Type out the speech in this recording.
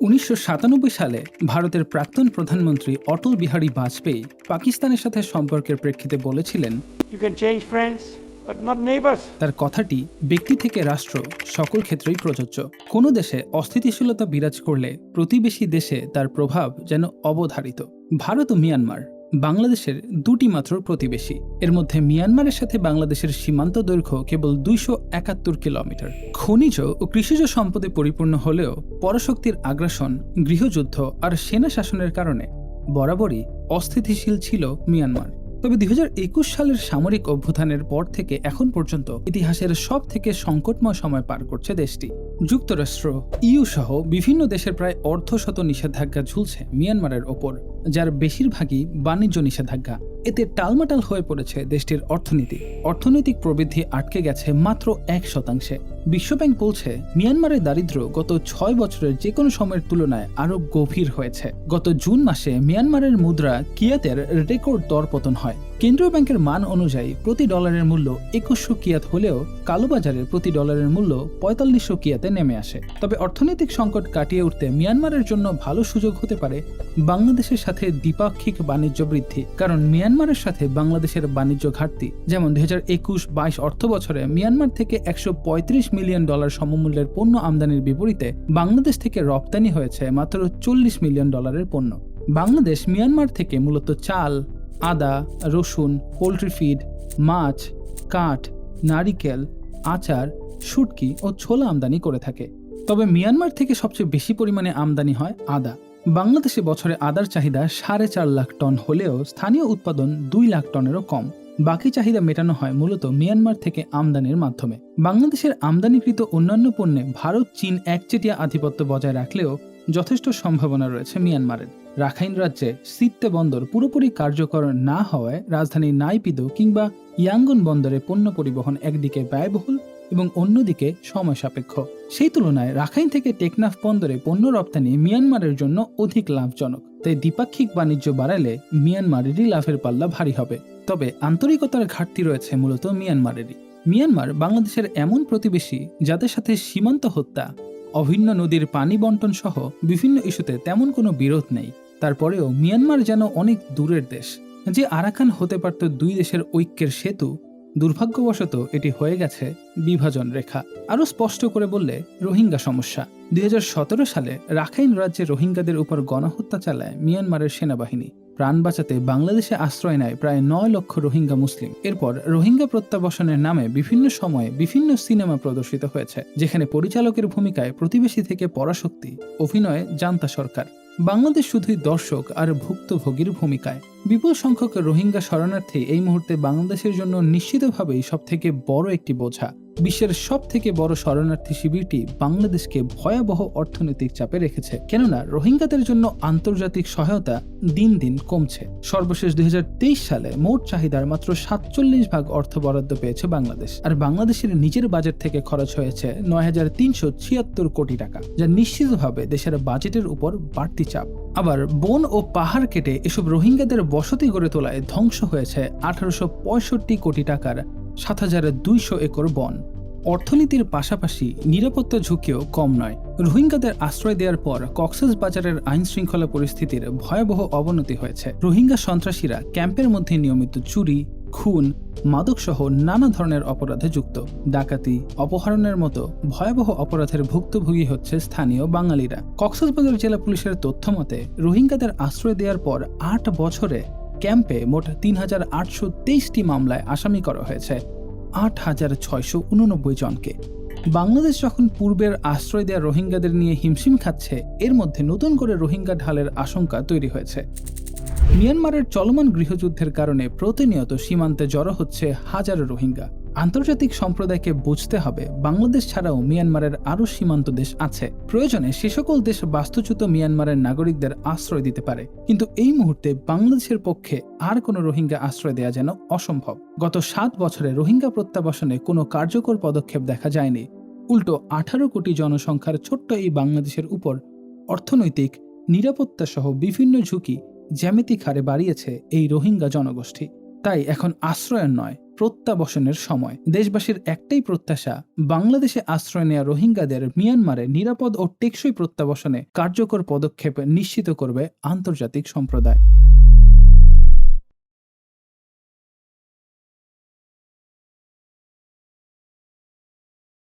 উনিশশো সাতানব্বই সালে ভারতের প্রাক্তন প্রধানমন্ত্রী অটল বিহারী বাজপেয়ী পাকিস্তানের সাথে সম্পর্কের প্রেক্ষিতে বলেছিলেন. তার কথাটি ব্যক্তি থেকে রাষ্ট্র সকল ক্ষেত্রেই প্রযোজ্য কোনো দেশে অস্থিতিশীলতা বিরাজ করলে প্রতিবেশী দেশে তার প্রভাব যেন অবধারিত ভারত ও মিয়ানমার বাংলাদেশের দুটি মাত্র প্রতিবেশী। এর মধ্যে মিয়ানমারের সাথে বাংলাদেশের সীমান্ত দৈর্ঘ্য কেবল দুইশো একাত্তর কিলোমিটার। খনিজ ও কৃষিজ সম্পদে পরিপূর্ণ হলেও পরশক্তির আগ্রাসন, গৃহযুদ্ধ আর সেনা শাসনের কারণে বরাবরই অস্থিতিশীল ছিল মিয়ানমার। তবে দুই হাজার একুশ সালের সামরিক অভ্যুত্থানের পর থেকে এখন পর্যন্ত ইতিহাসের সব থেকে সংকটময় সময় পার করছে দেশটি। যুক্তরাষ্ট্র, ইউ সহ বিভিন্ন দেশের প্রায় অর্ধশত নিষেধাজ্ঞা ঝুলছে মিয়ানমারের ওপর, যার বেশিরভাগই বাণিজ্য নিষেধাজ্ঞা। এতে টালমাটাল হয়ে পড়েছে দেশটির অর্থনীতি। অর্থনৈতিক প্রবৃদ্ধি আটকে গেছে মাত্র এক শতাংশে। বিশ্বব্যাংক বলছে, মিয়ানমারের দারিদ্র্য গত ছয় বছরের যে কোনো সময়ের তুলনায় আরও গভীর হয়েছে। গত জুন মাসে মিয়ানমারের মুদ্রা কিয়াতের রেকর্ড দরপতন হয়। কেন্দ্রীয় ব্যাংকের মান অনুযায়ী প্রতি ডলারের মূল্য একুশশো কিয়াত হলেও কালোবাজারে প্রতি ডলারের মূল্য পঁয়তাল্লিশশো কিয়াতে নেমে আসে। তবে অর্থনৈতিক সংকট কাটিয়ে উঠতে মিয়ানমারের জন্য ভালো সুযোগ হতে পারে বাংলাদেশের সাথে দ্বিপাক্ষিক বাণিজ্য বৃদ্ধি, কারণ মিয়ানমারের সাথে বাংলাদেশের বাণিজ্য ঘাটতি। যেমন দুই হাজার একুশ বাইশ অর্থ বছরে মিয়ানমার থেকে একশো পঁয়ত্রিশ মিলিয়ন ডলার সমমূল্যের পণ্য আমদানির বিপরীতে বাংলাদেশ থেকে রপ্তানি হয়েছে মাত্র চল্লিশ মিলিয়ন ডলারের পণ্য। বাংলাদেশ মিয়ানমার থেকে মূলত চাল আদা, রসুন, পোলট্রি ফিড, মাছ, কাঠ, নারিকেল, আচার, শুটকি ও ছোলা আমদানি করে থাকে। তবে মিয়ানমার থেকে সবচেয়ে বেশি পরিমাণে আমদানি হয় আদা। বাংলাদেশে বছরে আদার চাহিদা সাড়ে চার লাখ টন হলেও স্থানীয় উৎপাদন দুই লাখ টনেরও কম। বাকি চাহিদা মেটানো হয় মূলত মিয়ানমার থেকে আমদানির মাধ্যমে। বাংলাদেশের আমদানিকৃত অন্যান্য পণ্যে ভারত, চীন একচেটিয়া আধিপত্য বজায় রাখলেও যথেষ্ট সম্ভাবনা রয়েছে মিয়ানমারের। রাখাইন রাজ্যে সিত্তে বন্দর পুরোপুরি কার্যকর না হওয়ায় রাজধানী নাইপিদো কিংবা ইয়াঙ্গন বন্দরে পণ্য পরিবহন একদিকে ব্যয়বহুল এবং অন্যদিকে সময় সাপেক্ষ। সেই তুলনায় রাখাইন থেকে টেকনাফ বন্দরে পণ্য রপ্তানি মিয়ানমারের জন্য অধিক লাভজনক। তাই দ্বিপাক্ষিক বাণিজ্য বাড়ালে মিয়ানমারেরই লাভের পাল্লা ভারী হবে। তবে আন্তরিকতার ঘাটতি রয়েছে মূলত মিয়ানমারেরই। মিয়ানমার বাংলাদেশের এমন প্রতিবেশী যাদের সাথে সীমান্ত হত্যা, অভিন্ন নদীর পানি বন্টন সহ বিভিন্ন ইস্যুতে তেমন কোনো বিরোধ নেই। তারপরেও মিয়ানমার যেন অনেক দূরের দেশ। যে আরাকান হতে পারত দুই দেশের ঐক্যের সেতু, দুর্ভাগ্যবশত এটি হয়ে গেছে বিভাজন রেখা। আরও স্পষ্ট করে বললে, রোহিঙ্গা সমস্যা। দুই হাজার সতেরো সালে রাখাইন রাজ্যে রোহিঙ্গাদের উপর গণহত্যা চালায় মিয়ানমারের সেনাবাহিনী। প্রাণ বাঁচাতে বাংলাদেশে আশ্রয় নেয় প্রায় নয় লক্ষ রোহিঙ্গা মুসলিম। এরপর রোহিঙ্গা প্রত্যাবাসনের নামে বিভিন্ন সময়ে বিভিন্ন সিনেমা প্রদর্শিত হয়েছে, যেখানে পরিচালকের ভূমিকায় প্রতিবেশী থেকে পরাশক্তি, অভিনয়ে জান্তা সরকার। বাংলাদেশ শুধুই দর্শক আর ভুক্তভোগীর ভূমিকায়। বিপুল সংখ্যক রোহিঙ্গা শরণার্থী এই মুহূর্তে বাংলাদেশের জন্য নিশ্চিতভাবেই সবথেকে বড় একটি বোঝা। বিশ্বের সব থেকে বড় শরণার্থী শিবিরটি বাংলাদেশকে ভয়াবহ অর্থনৈতিক চাপে রেখেছে। কেননা, রোহিঙ্গাদের জন্য আন্তর্জাতিক সহায়তা দিন দিন কমছে। সর্বশেষ দুই হাজার তেইশ সালে মোট চাহিদার মাত্র সাতচল্লিশ ভাগ অর্থ বরাদ্দ পেয়েছে বাংলাদেশ। আর বাংলাদেশের নিজের বাজেট থেকে খরচ হয়েছে নয় হাজার তিনশো ছিয়াত্তর কোটি টাকা, যা নিশ্চিতভাবে দেশের বাজেটের উপর বাড়তি চাপ। আবার বন ও পাহাড় কেটে এসব রোহিঙ্গাদের বসতি গড়ে তোলায় ধ্বংস হয়েছে আঠারোশো পঁয়ষট্টি কোটি টাকার সাত হাজার দুইশো একর বন। অর্থনীতির পাশাপাশি নিরাপত্তা ঝুঁকিও কম নয়। রোহিঙ্গাদের আশ্রয় দেওয়ার পর কক্সেস বাজারের আইন শৃঙ্খলা পরিস্থিতির ভয়াবহ অবনতি হয়েছে। রোহিঙ্গা সন্ত্রাসীরা ক্যাম্পের মধ্যে নিয়মিত চুরি, খুন, মাদকসহ নানা ধরনের অপরাধে যুক্ত। ডাকাতি, অপহরণের মতো ভয়াবহ অপরাধের ভুক্তভোগী হচ্ছে স্থানীয় বাঙালিরা। কক্সবাজার জেলা পুলিশের তথ্য মতে, রোহিঙ্গাদের আশ্রয় দেওয়ার পর আট বছরে ক্যাম্পে মোট তিন হাজার আটশো তেইশটি মামলায় আসামি করা হয়েছে আট হাজার ছয়শো উননব্বই জনকে। বাংলাদেশ যখন পূর্বের আশ্রয় দেয়া রোহিঙ্গাদের নিয়ে হিমশিম খাচ্ছে, এর মধ্যে নতুন করে রোহিঙ্গা ঢালের আশঙ্কা তৈরি হয়েছে। মিয়ানমারের চলমান গৃহযুদ্ধের কারণে প্রতিনিয়ত সীমান্তে জড়ো হচ্ছে হাজারো রোহিঙ্গা। আন্তর্জাতিক সম্প্রদায়কে বুঝতে হবে বাংলাদেশ ছাড়াও মিয়ানমারের আরও সীমান্ত দেশ আছে। প্রয়োজনে সে সকল দেশ বাস্তুচ্যুত মিয়ানমারের নাগরিকদের আশ্রয় দিতে পারে। কিন্তু এই মুহূর্তে বাংলাদেশের পক্ষে আর কোনো রোহিঙ্গা আশ্রয় দেওয়া যেন অসম্ভব। গত সাত বছরে রোহিঙ্গা প্রত্যাবাসনে কোনো কার্যকর পদক্ষেপ দেখা যায়নি। উল্টো আঠারো কোটি জনসংখ্যার ছোট্ট এই বাংলাদেশের উপর অর্থনৈতিক নিরাপত্তা সহ বিভিন্ন ঝুঁকি জ্যামিতিক হারে বাড়িয়েছে এই রোহিঙ্গা জনগোষ্ঠী। তাই এখন আশ্রয়ের নয়। প্রত্যাবসনের সময়। দেশবাসীর একটাই প্রত্যাশা, বাংলাদেশে আশ্রয় নেয়া রোহিঙ্গাদের মিয়ানমারে নিরাপদ ও টেকসই প্রত্যাবসনে কার্যকর পদক্ষেপ নিশ্চিত করবে আন্তর্জাতিক সম্প্রদায়।